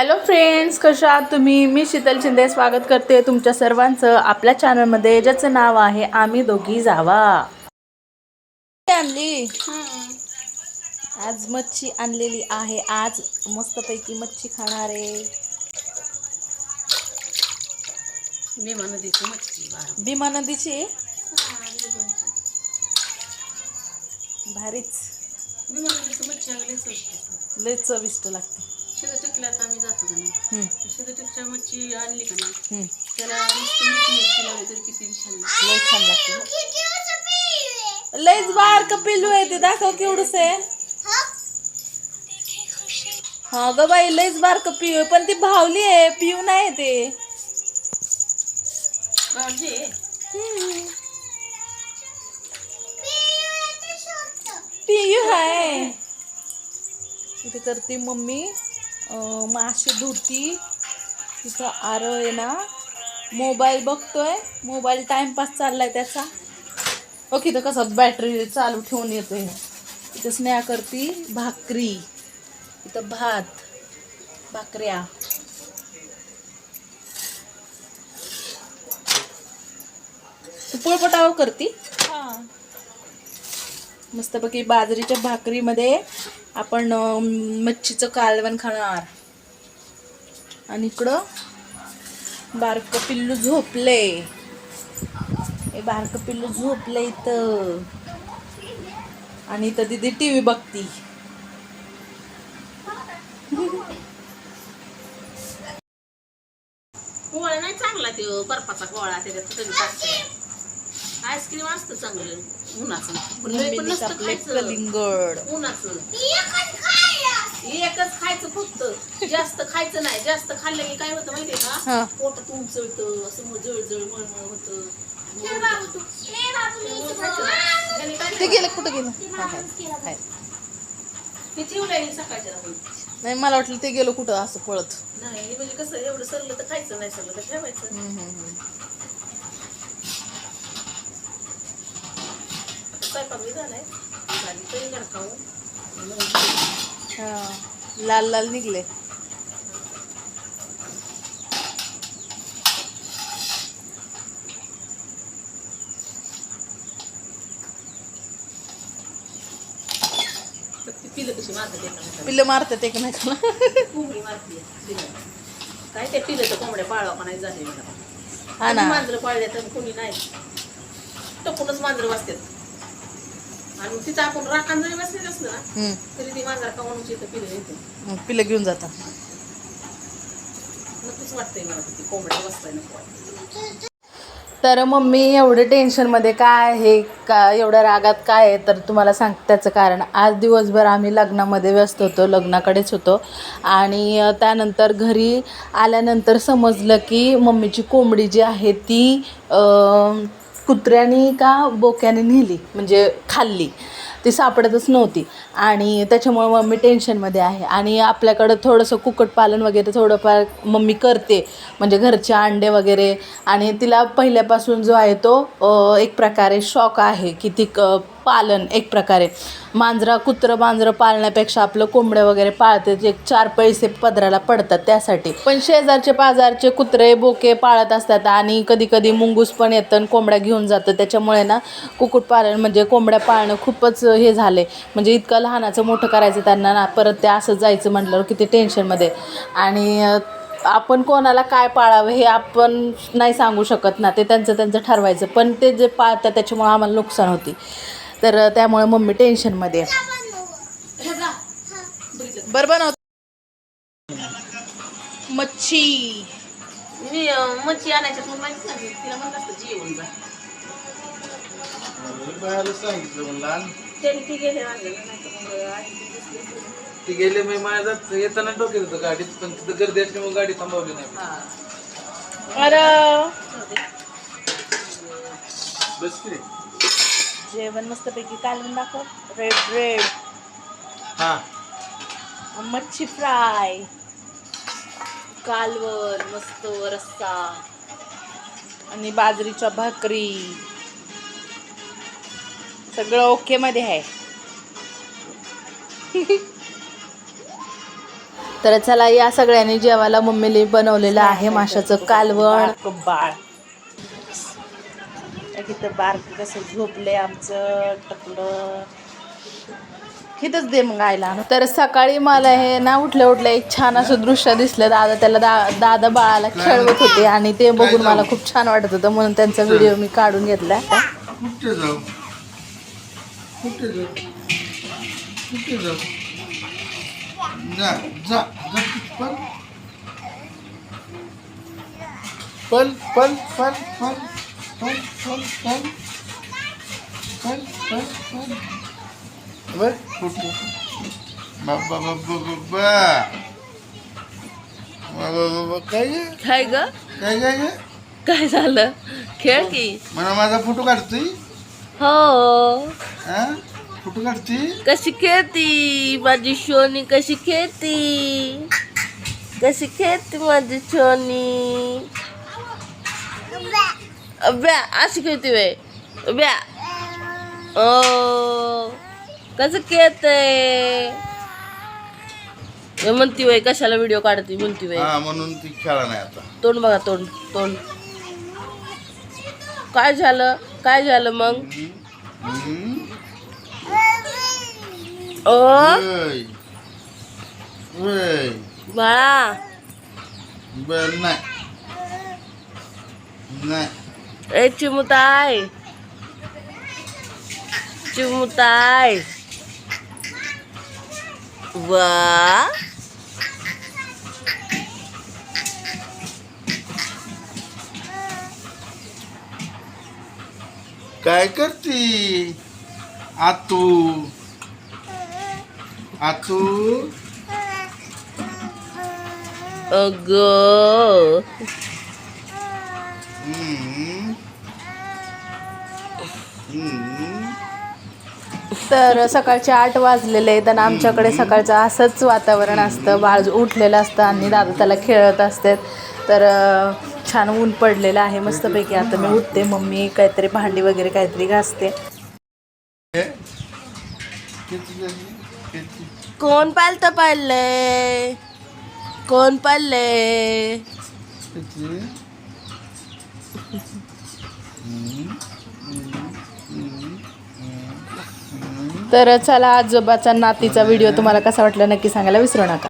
Hello friends कशा आहात तुम्ही? मी शीतल शिंदे. स्वागत करते तुमच्या सर्वांचं आपल्या चॅनलमध्ये ज्याचं नाव आहे आम्ही दोघी जावा. आणली आज मच्छी आणलेली आहे. आज मस्तपैकी मच्छी खाणार आहे. भीमा नदीची मच्छी भीमा नदीची भारीच. भीमा नदीची मच्छी लय चविष्ट लागते. शिदा टिकल्यात आम्ही जातो का नाही? हम्म, शिदा टिकच्या मच्छी आणली का नाही? हम्म. त्याला नुसतं मीठ मिरची लावली तरी किती छान लागते. लय छान लागते लयच बारक पिल्लू आहे ते. दाखव केवढस आहे. हा? ग बाई लयच बारक पिऊ आहे. पण ती भावली आहे. पिऊ नाही ते. आहे. पियू आहे. इथे करते मम्मी. मासे धुती तिथं आरं आहे ना मोबाईल बघतोय मोबाईल टाइमपास चाललाय त्याचा. ओके तर कसं बॅटरी चालू ठेवून येतोय. इथं स्नेहा करती भाकरी इथं भात भाकऱ्या. तू पोळपटावर करती? हां. मस्तपैकी बाजरीच्या भाकरीमध्ये आपण मच्छीचं कालवण खाणार. आणि इकडं बारकं पिल्लू झोपले. हे बारकं पिल्लू झोपलं इथं. आणि इथं दिदी टी व्ही बघती. गोळा नाही चांगला तो बर्फाचा गोळा त्याच्यात आईस्क्रीम असतं चांगलं उन्हाचं. पण लय पण मम्मीने नसतं कापले खायचं. कलिंगड उन्हाचं. एकच खायचं फक्त. जास्त खायचं नाही. जास्त खाल्लं की काय होतं माहितीये हा. का पोटात उंचळतं असं मग जळजळ मळमळ होतं. त्याने काय ते. गेलं कुठं गेलं? हा, हाय, हाय. ते ठेवलंय सकाळच्या रात्री. नाही मला वाटलं ते गेलं कुठं असं पळत. नाही म्हणजे कसं एवढं सरलं तर खायचं नाही सरलं तर ठेवायचं. हम्म, हम्म, हम्म. स्वयंपाक बी झालाय. झाली तरी गड खाऊन हा, लाल लाल निघले. पिल्लं मारतात एकमेकाला? कोंबडी मारते काय ते पिलं तर कोंबड्या पाळवा का नाही झाले. हा ना. मांजरं पाळल्या तर कोणी नाही. टपूनच मांजरं वाचतात आणि मग तिथं आपण राखान जरी बसलेलं असलं ना हम्म. तरी ती मांजर खाऊन इथं पिलं येते. मग पिल्लं घेऊन जातात नक्कीच वाटतंय मला की ती कोंबड्या बसताय नको वाटतं. तर मम्मी एवढं टेन्शनमध्ये काय आहे? का एवढ्या रागात काय आहे? तर तुम्हाला सांग त्याचं कारण. आज दिवसभर आम्ही लग्नामध्ये व्यस्त होतो लग्नाकडेच होतो. आणि अ, त्यानंतर घरी आल्यानंतर समजलं की मम्मीची कोंबडी जी आहे ती अ, कुत्र्याने का बोक्याने नेली म्हणजे खाल्ली. ती सापडतच नव्हती. आणि त्याच्यामुळं मम्मी टेन्शनमध्ये आहे. आणि आपल्याकडं थोडंसं कुक्कुटपालन वगैरे थोडंफार मम्मी करते. म्हणजे घरचे अंडे वगैरे. आणि तिला पहिल्यापासून जो आहे तो एक प्रकारे शॉक आहे की ती क पालन एक प्रकारे. मांजरा कुत्रं मांजरं पाळण्यापेक्षा आपलं कोंबड्या वगैरे पाळते जे चार पैसे पदराला पडतात त्यासाठी. पण शेजारचे पाजारचे कुत्रे बोके पाळत असतात आणि कधी कधी मुंगूस पण येतं आणि कोंबड्या घेऊन जातं. त्याच्यामुळे ना कुक्कुटपालन म्हणजे कोंबड्या पाळणं खूपच हे झाले म्हणजे इतकं लहानाचं मोठं करायचं त्यांना ना परत ते असं जायचं म्हटल्यावर किती टेन्शनमध्ये. आणि आपण कोणाला काय पाळावं हे आपण नाही सांगू शकत ना. ते त्यांचं त्यांचं ठरवायचं. पण ते जे पाळतात त्याच्यामुळे आम्हाला नुकसान होती. तर त्यामुळे मम्मी टेन्शनमध्ये. बरं बनव मच्छी मी मच्छी आणायच्यात मग माहिती नाही तिला म्हणलं असतं जेवण जा बाहेरच सांगितलं म्हणलं आण. त्याने ती गेले आणलेलं नाही तर मग आधी ती दिसली असती. ते गेले मी येताना डोक्यात होतं गाडीत पण तिथं गर्दी असल्यामुळे गाडी थांबवली नाही हा. बस की. जेवण मस्तपैकी कालवून दाखव. रेड रेड हा. मच्छी फ्राय. कालवण मस्त रस्सा. आणि बाजरीच्या भाकरी. सगळं ओके मध्ये आहे. तर चला या सगळ्यांनी जेवायला मम्मीने बनवलेलं आहे माशाचं कालवण. बाळ. इथं बारक कसं झोपले आमचं टकलं इथंच दे मग आईला तर सकाळी मला हे ना उठल्या उठल्या एक छान असं दृश्य दिसलं. दादा त्याला दा दादा बाळाला खेळवत होते आणि ते बघून मला खूप छान वाटत होतं. म्हणून त्यांचा व्हिडिओ मी काढून घेतला. कुठे जाऊ? कुठे जाऊ? कुठे जाऊ? जा जा जा. पल पल पल पल बर. कुठे बाबा बाबा बाबा बाबा बाबा काय गे? काय ग? काय काय गे? काय झालं? खेळ की. मला माझा फोटो काढतोय? हो. हा? फोटो काढते कशी खेळती? माझी शोनी कशी खेळती? कशी खेळती माझी शोनी? अभ्या अशी खेळती वे अभ्या ओ कसं खेळते म्हणती वय कशाला व्हिडिओ काढते? म्हणती वय हा म्हणून ती खेळा नाही आता. तोंड बघा तोंड तोंड. काय झालं? काय झालं मग. ओ? ओय. ओय. बाळा. बर नाही. नाही. Eh, cumutai. Cumutai. Wah. Kayak kerti. Atu. Atu. Ogoh. तर सकाळचे आठ वाजलेले आहेत आणि आमच्याकडे सकाळचं असंच वातावरण असतं. बाळ उठलेलं असतं आणि दादा त्याला खेळत असतात. तर छान ऊन पडलेलं आहे मस्तपैकी. आता मी उठते मम्मी काहीतरी भांडी वगैरे काहीतरी घासते. कोण पालत पाळलंय कोण पाळलंय तर चला आजोबाचा नातीचा व्हिडिओ तुम्हाला कसा वाटला नक्की सांगायला विसरू नका.